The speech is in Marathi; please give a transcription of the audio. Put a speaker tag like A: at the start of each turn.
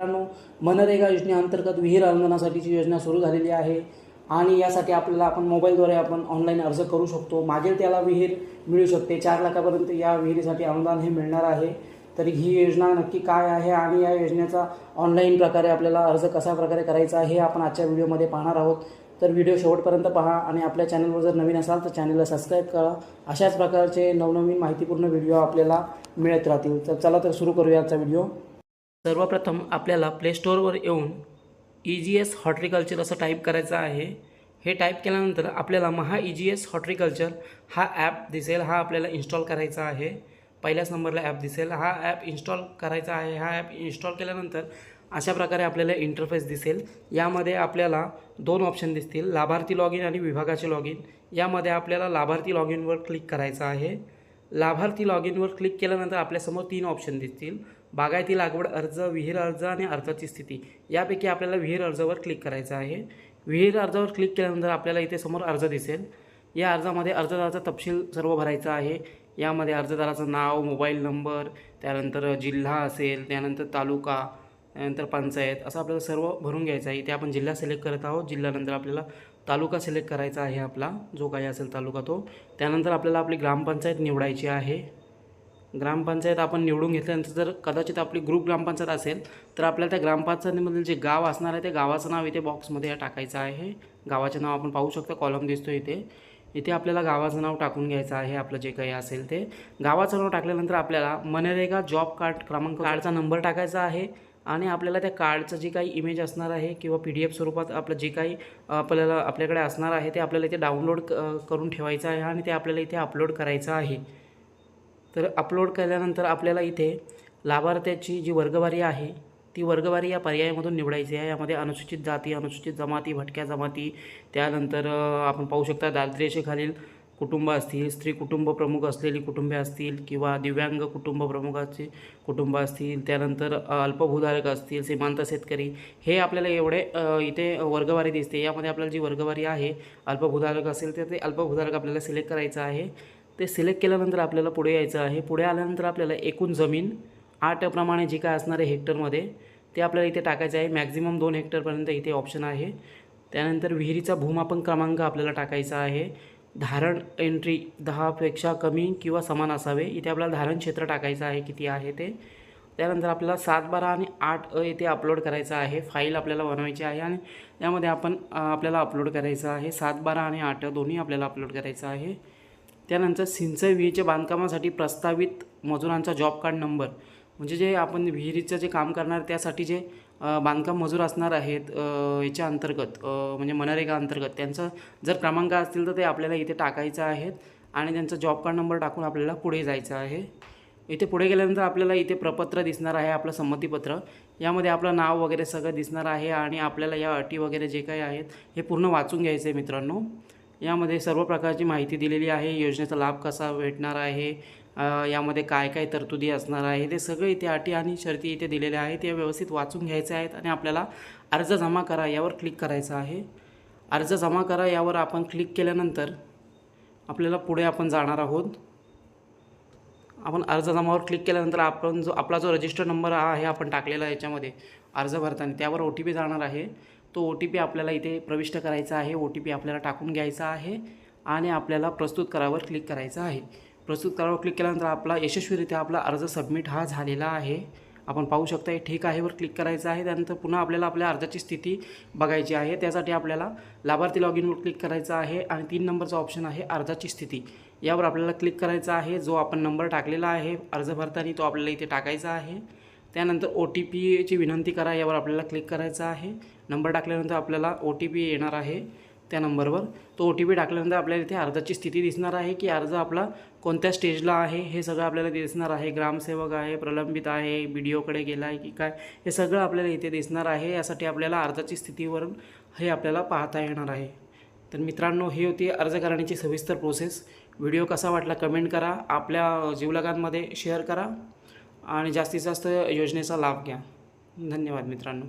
A: मित्रांनो मनरेगा योजनेअंतर्गत विहीर अनुदानासाठीची योजना सुरू झालेली आहे आणि यासाठी आपल्याला आपण मोबाईलद्वारे आपण ऑनलाईन अर्ज करू शकतो. मागेल त्याला विहीर मिळू शकते. चार लाखापर्यंत या विहिरीसाठी अनुदान हे मिळणार आहे. तर ही योजना नक्की काय आहे आणि या योजनेचा ऑनलाईन प्रकारे आपल्याला अर्ज कशा प्रकारे करायचा आहे हे आपण आजच्या व्हिडिओमध्ये पाहणार आहोत. तर व्हिडिओ शेवटपर्यंत पहा आणि आपल्या चॅनलवर जर नवीन असाल तर चॅनलला सबस्क्राईब करा. अशाच प्रकारचे नवनवीन माहितीपूर्ण व्हिडिओ आपल्याला मिळत राहतील. तर चला तर सुरू करूया आजचा व्हिडिओ. सर्वप्रथम आपल्याला प्ले स्टोअरवर येऊन ई जी एस हॉर्टिकल्चर असं टाईप करायचं आहे. हे टाईप केल्यानंतर आपल्याला Maha E G S horticulture हा ॲप दिसेल. हा आपल्याला इन्स्टॉल करायचा आहे. पहिल्याच नंबरला ॲप दिसेल. हा ॲप इन्स्टॉल करायचा आहे. हा ॲप इन्स्टॉल केल्यानंतर अशा प्रकारे आपल्याला इंटरफेस दिसेल. यामध्ये आपल्याला दोन ऑप्शन दिसतील. लाभार्थी लॉग इन आणि विभागाचे लॉग इन यामध्ये आपल्याला लाभार्थी लॉग इनवर क्लिक करायचं आहे. लाभार्थी लॉग इनवर क्लिक केल्यानंतर आपल्यासमोर तीन ऑप्शन दिसतील. बागायती लागवड अर्ज विहीर अर्ज आणि अर्जाची स्थिती. यापैकी आपल्याला विहीर अर्जावर क्लिक करायचं आहे. विहीर अर्जावर क्लिक केल्यानंतर आपल्याला इथे समोर अर्ज दिसेल. या अर्जामध्ये अर्जदाराचा तपशील सर्व भरायचा आहे. यामध्ये अर्जदाराचं नाव मोबाईल नंबर त्यानंतर जिल्हा असेल त्यानंतर तालुका त्यानंतर पंचायत असं आपल्याला सर्व भरून घ्यायचं आहे. इथे आपण जिल्हा सिलेक्ट करत आहोत. जिल्ह्यानंतर आपल्याला तालुका सिलेक्ट करायचा आहे आपला. जो काही असेल तालुका तो. त्यानंतर आपल्याला आपली ग्रामपंचायत निवडायची आहे. ग्रामपंचायत आपण निवडून घेतल्यानंतर जर कदाचित आपली ग्रुप ग्रामपंचायत असेल तर आपल्याला त्या ग्रामपंचायतीमधील जे गाव असणार आहे ते गावाचं नाव इथे बॉक्समध्ये टाकायचं आहे. गावाचे नाव आपण पाहू शकतो कॉलम दिसतो इथे. इथे आपल्याला गावाचं नाव टाकून घ्यायचं आहे आपलं जे काही असेल ते. गावाचं नाव टाकल्यानंतर आपल्याला मनरेगा जॉब कार्ड क्रमांक कार्डचा नंबर टाकायचा आहे आणि आपल्याला त्या कार्डचं जे काही इमेज असणार आहे किंवा पी डी एफ स्वरूपात आपलं जे काही आपल्याला आपल्याकडे असणार आहे ते आपल्याला इथे डाउनलोड करून ठेवायचं आहे आणि ते आपल्याला इथे अपलोड करायचं आहे. तर अपलोड केल्यानंतर आपल्याला इथे लाभार्थ्याची जी वर्गवारी आहे ती वर्गवारी या पर्यायामधून निवडायची आहे. यामध्ये अनुसूचित जाती अनुसूचित जमाती भटक्या जमाती त्यानंतर आपण पाहू शकता दारिद्र्यरेषेखालील कुटुंब असतील स्त्री कुटुंब प्रमुख असलेली कुटुंबे असतील किंवा दिव्यांग कुटुंब प्रमुखाचे कुटुंब असतील त्यानंतर अल्पभूधारक असतील सीमांत शेतकरी हे आपल्याला एवढे इथे वर्गवारी दिसते. यामध्ये आपल्याला जी वर्गवारी आहे अल्पभूधारक असेल तर ते अल्पभूधारक आपल्याला सिलेक्ट करायचं आहे. ते सिलेक्ट केल्यानंतर आपल्याला पुढे यायचं आहे. पुढे आल्यानंतर आपल्याला एकूण जमीन आठप्रमाणे जी काय असणार आहे हेक्टरमध्ये ते आपल्याला इथे टाकायचं आहे. मॅक्झिमम दोन हेक्टरपर्यंत इथे ऑप्शन आहे. त्यानंतर विहिरीचा भूमापन क्रमांक आपल्याला टाकायचा आहे. धारण एंट्री दहापेक्षा कमी किंवा समान असावे. इथे आपल्याला धारण क्षेत्र टाकायचं आहे किती आहे ते. त्यानंतर आपल्याला सात बारा आणि आठ अ येथे अपलोड करायचं आहे. फाईल आपल्याला बनवायची आहे आणि त्यामध्ये आपण आपल्याला अपलोड करायचं आहे. सात बारा आणि आठ दोन्ही आपल्याला अपलोड करायचं आहे. त्यानंतर सिंचय विहिरीच्या बांधकामासाठी प्रस्तावित मजुरांचा जॉब कार्ड नंबर. म्हणजे जे आपण विहिरीचं जे काम करणार त्यासाठी जे बांधकाम मजूर असणार आहेत याच्या अंतर्गत म्हणजे मनरेगा अंतर्गत त्यांचं जर क्रमांक असतील तर ते आपल्याला इथे टाकायचं आहेत आणि त्यांचा जॉब कार्ड नंबर टाकून आपल्याला पुढे जायचं आहे. इथे पुढे गेल्यानंतर आपल्याला इथे प्रपत्र दिसणार आहे आपलं संमतीपत्र. यामध्ये आपलं नाव वगैरे सगळं दिसणार आहे आणि आपल्याला या अटी वगैरे जे काही आहेत हे पूर्ण वाचून घ्यायचं आहे मित्रांनो. यामध्ये सर्व प्रकारची माहिती दिलेली आहे. योजनेचा लाभ कसा भेटणार आहे? यामध्ये काय काय तरतुदी असणार आहे? ते सगळे इथे अटी आणि शर्ती इथे दिलेल्या आहेत. ते व्यवस्थित वाचून घ्यायचे आहेत आणि आपल्याला अर्ज जमा करा यावर क्लिक करायचं आहे. अर्ज जमा करा यावर आपण क्लिक केल्यानंतर आपल्याला पुढे आपण जाणार आहोत. आपण अर्ज जमावर क्लिक केल्यानंतर आपण जो आपला जो रजिस्टर नंबर आहे आपण टाकलेला याच्यामध्ये अर्ज भरताना त्यावर ओ टी पी जाणार आहे. तो ओ टी पी आपल्याला इथे प्रविष्ट करायचा आहे ओ टी पी आपल्याला टाकून घ्यायचा आहे आणि आपल्याला प्रस्तुत करावर क्लिक करायचं आहे. प्रस्तुत करावर क्लिक केल्यानंतर आपला यशस्वीरित्या आपला अर्ज सबमिट हा झालेला आहे. आपण पाहू शकता हे ठीक आहे वर क्लिक करायचं आहे. त्यानंतर पुन्हा आपल्याला आपल्या अर्जाची स्थिती बघायची आहे. त्यासाठी आपल्याला लाभार्थी लॉग इनवर क्लिक करायचं आहे आणि तीन नंबरचा ऑप्शन आहे अर्जाची स्थिती. यावर आपल्याला क्लिक करायचा आहे. जो आपण नंबर टाकलेला आहे अर्ज भरताना तो आपल्याला इथे टाकायचा आहे. त्यानंतर ओ टी पीची विनंती करा यावर आपल्याला क्लिक करायचं आहे. नंबर टाकल्यानंतर आपल्याला ओ टी पी येणार आहे त्या नंबरवर तो ओ टी पी टाकल्यानंतर आपल्याला इथे अर्जाची स्थिती दिसणार आहे की अर्ज आपला कोणत्या स्टेजला आहे हे सगळं आपल्याला दिसणार आहे. ग्रामसेवक आहे प्रलंबित आहे बी डी ओकडे गेला आहे की काय हे सगळं आपल्याला इथे दिसणार आहे. यासाठी आपल्याला अर्जाची स्थितीवरून हे आपल्याला पाहता येणार आहे. तर मित्रांनो ही होती अर्ज करण्याची सविस्तर प्रोसेस व्हिडिओ कसा वाटला कमेंट करा. आपल्या जीवलगांमध्ये शेअर करा. आणि जास्तीत जास्त योजनेचा लाभ घ्या. धन्यवाद मित्रांनो.